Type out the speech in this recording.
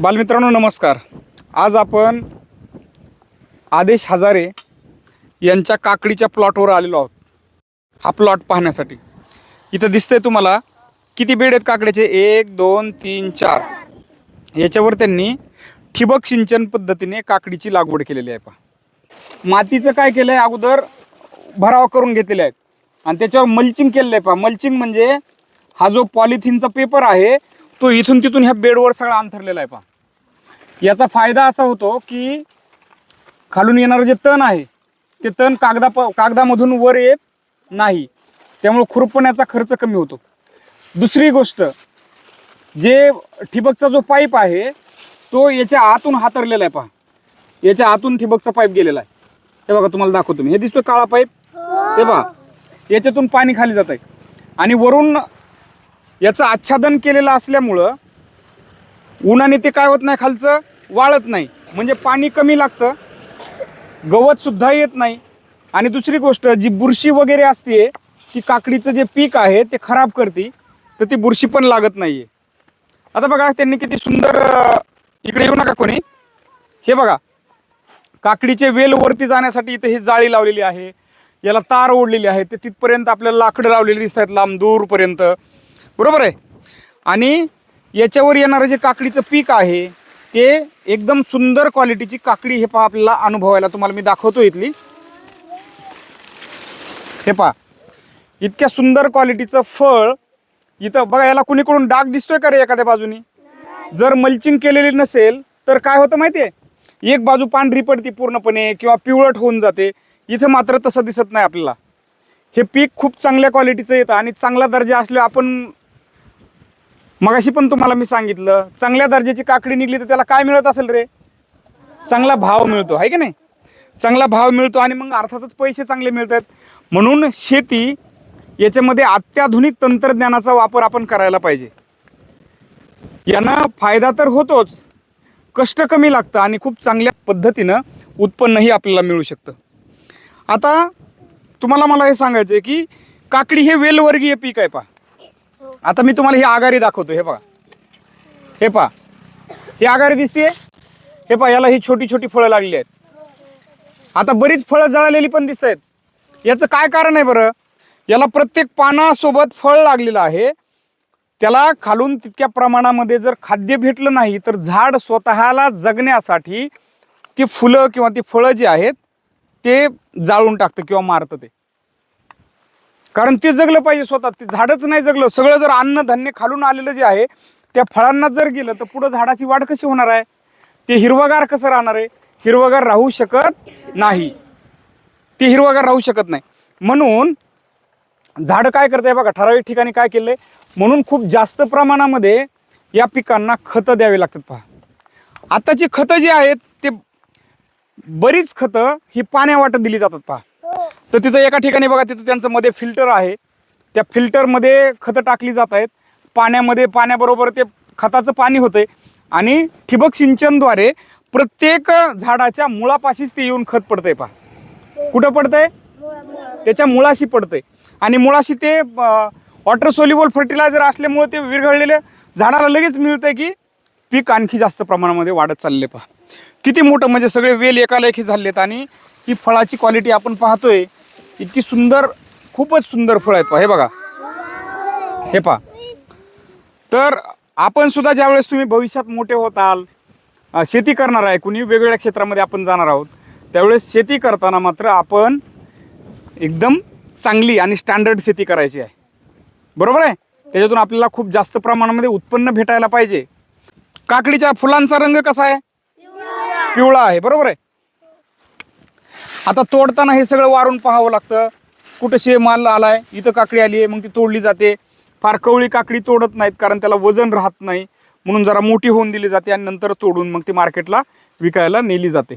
बालमित्रांनो नमस्कार. आज आपण आदेश हजारे यांच्या काकडीच्या प्लॉटवर आलेलो आहोत. हा प्लॉट पाहण्यासाठी. इथं दिसतंय तुम्हाला किती बेड आहेत काकड्याचे? एक दोन तीन चार. याच्यावर त्यांनी ठिबक सिंचन पद्धतीने काकडीची लागवड केलेली आहे पहा. मातीचं काय केलं आहे अगोदर भराव करून घेतलेले आहेत. आणि त्याच्यावर मल्चिंग केलेलं आहे पहा. मल्चिंग म्हणजे हा जो पॉलिथिनचा पेपर आहे तो इथून तिथून ह्या बेडवर सगळा अंथरलेला आहे पहा. याचा फायदा असा होतो की खालून येणारं जे तण आहे ते तण कागदा कागदामधून वर येत नाही. त्यामुळे खुरपण्याचा खर्च कमी होतो. दुसरी गोष्ट जे ठिबकचा जो पाईप आहे तो याच्या आतून हातरलेला आहे पहा. याच्या आतून ठिबकचा पाईप गेलेला आहे. हे बघा तुम्हाला दाखवतो मी. हे दिसतोय काळा पाईप? हे. पहा. याच्यातून पाणी खाली जात आहे आणि वरून याचं आच्छादन केलेलं असल्यामुळं उन्हाने ते काय होत नाही खालचं? वाळत नाही. म्हणजे पाणी कमी लागतं. गवतसुद्धा येत नाही. आणि दुसरी गोष्ट जी बुरशी वगैरे असते ती काकडीचं जे पीक आहे ते खराब करते तर ती बुरशी पण लागत नाही आहे आता बघा त्यांनी किती सुंदर इकडे येऊ नका कोणी. हे बघा काकडीचे वेल वरती जाण्यासाठी इथे ही जाळी लावलेली आहे. याला तार ओढलेली आहे. ते तिथपर्यंत आपल्याला लाकडं लावलेली दिसत आहेत लांब दूरपर्यंत. बरोबर आहे? आणि याच्यावर येणारं जे काकडीचं पीक आहे ते एकदम सुंदर क्वालिटीची काकडी हे पहा आपल्याला अनुभवायला तुम्हाला मी दाखवतो इथली. हे पहा इतक्या सुंदर क्वालिटीचं फळ इथं बघा याला कुणीकडून डाग दिसतोय का रे एखाद्या बाजूनी? जर मल्चिंग केलेली नसेल तर काय होतं माहिती आहे एक बाजू पांढरी पडती पूर्णपणे किंवा पिवळट होऊन जाते. इथं मात्र तसं दिसत नाही आपल्याला. हे पीक खूप चांगल्या क्वालिटीचं येतं आणि चांगला दर्जा असल्यावर आपण मगाशी पण तुम्हाला मी सांगितलं चांगल्या दर्जाची काकडी निघली तर त्याला काय मिळत असेल रे? चांगला भाव मिळतो आहे की नाही? चांगला भाव मिळतो आणि मग अर्थातच पैसे चांगले मिळतात. म्हणून शेती याच्यामध्ये अत्याधुनिक तंत्रज्ञानाचा वापर आपण करायला पाहिजे. यांना फायदा तर होतोच. कष्ट कमी लागतं आणि खूप चांगल्या पद्धतीनं उत्पन्नही आपल्याला मिळू शकतं. आता तुम्हाला मला हे सांगायचं आहे की काकडी हे वेलवर्गीय पीक आहे पा आता मी तुम्हाला ही आघाडी दाखवतो हे बघा. हे पहा. ही आघाडी दिसते हे पहा याला ही छोटी छोटी फळं लागली आहेत. आता बरीच फळं जळालेली पण दिसत आहेत याचं काय कारण आहे बरं? याला प्रत्येक पानासोबत फळ लागलेलं आहे. त्याला खालून तितक्या प्रमाणामध्ये जर खाद्य भेटलं नाही तर झाड स्वतःला जगण्यासाठी ती फुलं किंवा ती फळं जी आहेत ते जाळून टाकतं किंवा मारतं ते. कारण ते जगलं पाहिजे स्वतः. ते झाडच नाही जगलं. सगळं जर अन्नधान्य खालून आलेलं जे आहे त्या फळांना जर गेलं तर पुढं झाडाची वाढ कशी होणार आहे? ते हिरवगार कसं राहणार आहे? हिरवगार राहू शकत नाही. ते हिरवगार राहू शकत नाही. म्हणून झाडं काय करत आहे बघा ठराविक ठिकाणी काय केलंय? म्हणून खूप जास्त प्रमाणामध्ये या पिकांना खतं द्यावी लागतात पहा. आताची खतं जी आहेत ते बरीच खतं ही पाण्यावाटत दिली जातात पहा. तर तिथं एका ठिकाणी बघा तिथं त्यांचं मध्ये फिल्टर आहे. त्या फिल्टरमध्ये खतं टाकली जात आहेत. पाण्यामध्ये पाण्याबरोबर ते खताचं पाणी होतं आहे आणि ठिबक सिंचनद्वारे प्रत्येक झाडाच्या मुळापाशीच ते येऊन खत पडतंय पहा. कुठं पडतंय? त्याच्या मुळाशी पडतंय. आणि मुळाशी ते वॉटर सोल्युबल फर्टिलायझर असल्यामुळे ते विरघळलेल्या झाडाला लगेच मिळतंय की पीक आणखी जास्त प्रमाणामध्ये वाढत चालले पहा. किती मोठं म्हणजे सगळे वेल एकाला एकी झालेत आणि ही फळाची क्वालिटी आपण पाहतोय इतकी सुंदर खूपच सुंदर फळ आहेत पहा. हे बघा. हे पहा. तर आपण सुद्धा ज्यावेळेस तुम्ही भविष्यात मोठे होताल शेती करणार आहे कुणी वेगवेगळ्या क्षेत्रामध्ये आपण जाणार आहोत त्यावेळेस शेती करताना मात्र आपण एकदम चांगली आणि स्टँडर्ड शेती करायची आहे. बरोबर आहे? त्याच्यातून आपल्याला खूप जास्त प्रमाणामध्ये उत्पन्न भेटायला पाहिजे. काकडीच्या फुलांचा रंग कसा आहे. पिवळा आहे. बरोबर आहे? आता तोडताना हे सगळं वारून पाहावं लागतं. कुठं शे माल आलाय इथं काकडी आली आहे मग ती तोडली जाते. फार कवळी काकडी तोडत नाहीत कारण त्याला वजन राहत नाही. म्हणून जरा मोठी होऊन दिली जाते आणि नंतर तोडून मग ती मार्केटला विकायला नेली जाते.